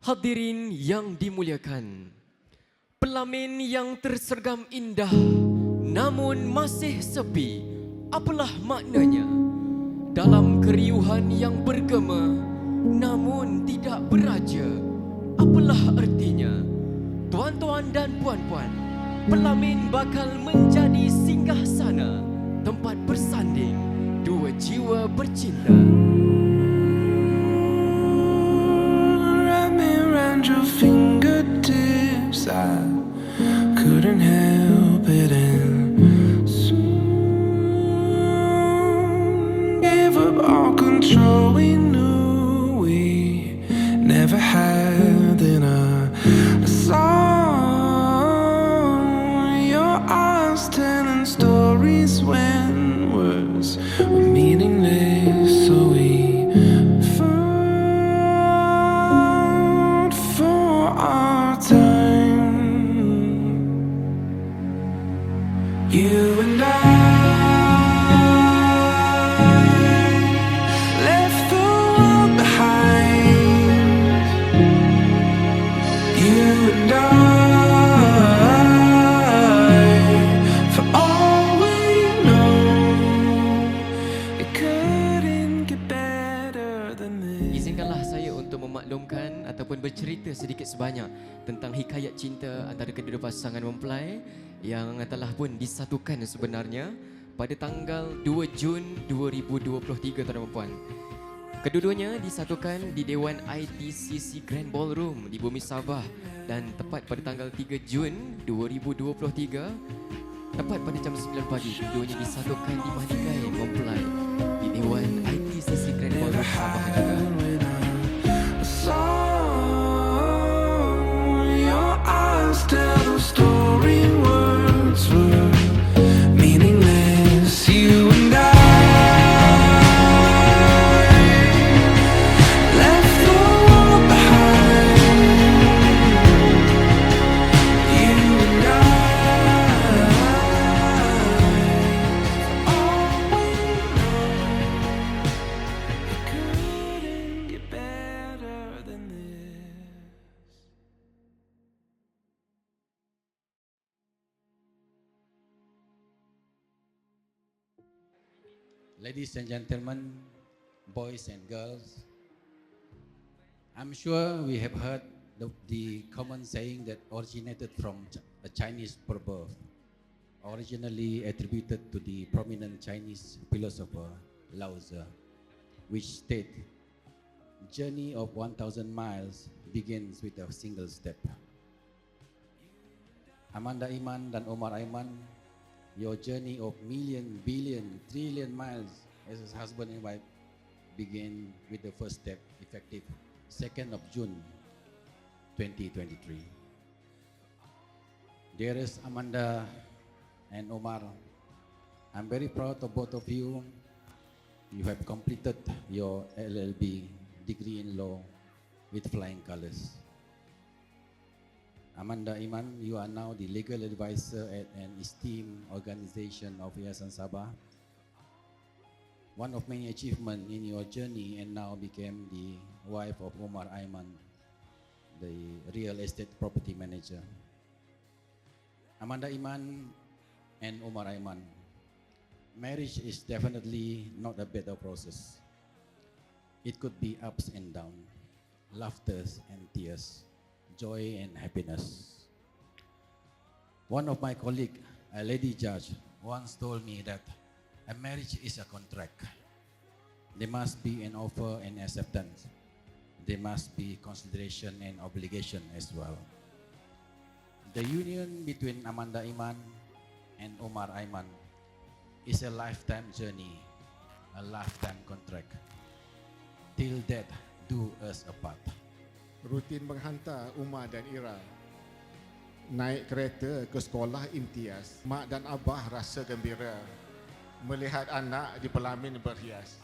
Hadirin yang dimuliakan, pelamin yang tersergam indah namun masih sepi, apalah maknanya? Dalam keriuhan yang bergema namun tidak beraja, apalah artinya? Tuan-tuan dan puan-puan, pelamin bakal menjadi singgah sana, tempat bersanding dua jiwa bercinta. Eyes telling stories when words were meaningless. So we fought for our time. You and I left the world behind. You and I, memaklumkan ataupun bercerita sedikit sebanyak tentang hikayat cinta antara kedua pasangan mempelai yang telah pun disatukan sebenarnya pada tanggal 2 Jun 2023 tuan dan puan. Kedua-duanya disatukan di Dewan ITCC Grand Ballroom di Bumi Sabah dan tepat pada tanggal 3 Jun 2023 tepat pada jam 9 pagi keduanya disatukan di Mahligai mempelai Ladies and gentlemen, boys and girls, I'm sure we have heard the, the common saying that originated from a Chinese proverb, originally attributed to the prominent Chinese philosopher Lao Tzu, which state, journey of 1000 miles begins with a single step. Amanda Iman dan Omar Aiman your journey of million, billion, trillion miles as a husband and wife begin with the first step effective 2nd of June 2023. Dearest Amanda and Omar, I'm very proud of both of you. You have completed your LLB degree in law with flying colors. Amanda Iman, you are now the legal advisor at an esteemed organization of Yayasan Sabah. One of many achievements in your journey and now became the wife of Omar Aiman, the real estate property manager. Amanda Iman and Omar Aiman, marriage is definitely not a better process. It could be ups and downs, laughters and tears, joy and happiness. One of my colleague, a lady judge, once told me that a marriage is a contract. There must be an offer and acceptance. There must be consideration and obligation as well. The union between Amanda Iman and Omar Aiman is a lifetime journey, a lifetime contract. Till death do us apart. Rutin menghantar Umar dan Ira naik kereta ke sekolah imtiaz. Mak dan abah rasa gembira melihat anak di pelamin berhias.